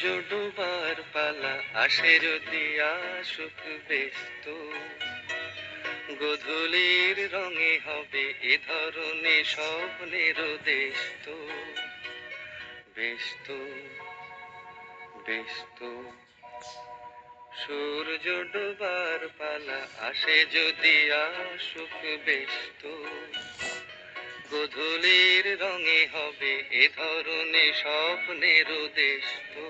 সূর্য পালা, আসে যদি আসুক ব্যস্ত গধূলির রঙে হবে এ ধরনের স্বপ্নের দেশ তো ব্যস্ত ব্যস্ত সূর্য ডোবার পালা, আসে যদি আসুক ব্যস্ত গধূলির রঙে হবে এ ধরনের স্বপ্নের দেশ তো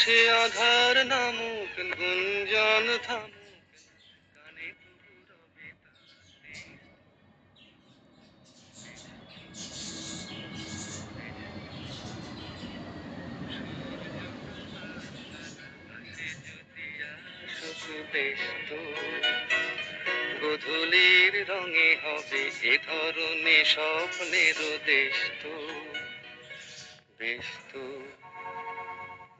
সে আধার নামুক গুঞ্জন তবু রবে গধূলির রঙে হবে এ ধরনের স্বপ্নের দেশ তো ব্যস্ত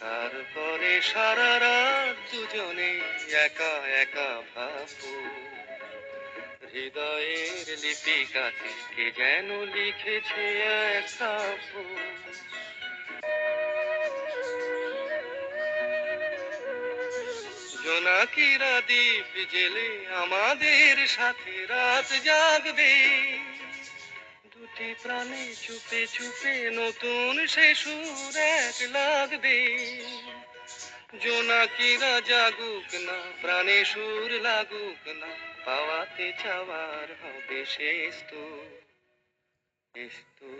তারপরে সারা রাত দুজনে একা একা ভাবো হৃদয়ের লিপিকাতে কে যেন লিখেছে এক জোনাকিরা দ্বীপ জেলে আমাদের সাথে রাত জাগবে। প্রাণে চুপে চুপে নতুন সে সুর এক লাগবে। জোনাকিরা জাগুক না, প্রাণে সুর লাগুক না, পাওয়াতে চাওয়ার হবে শেষ তো বেশ তো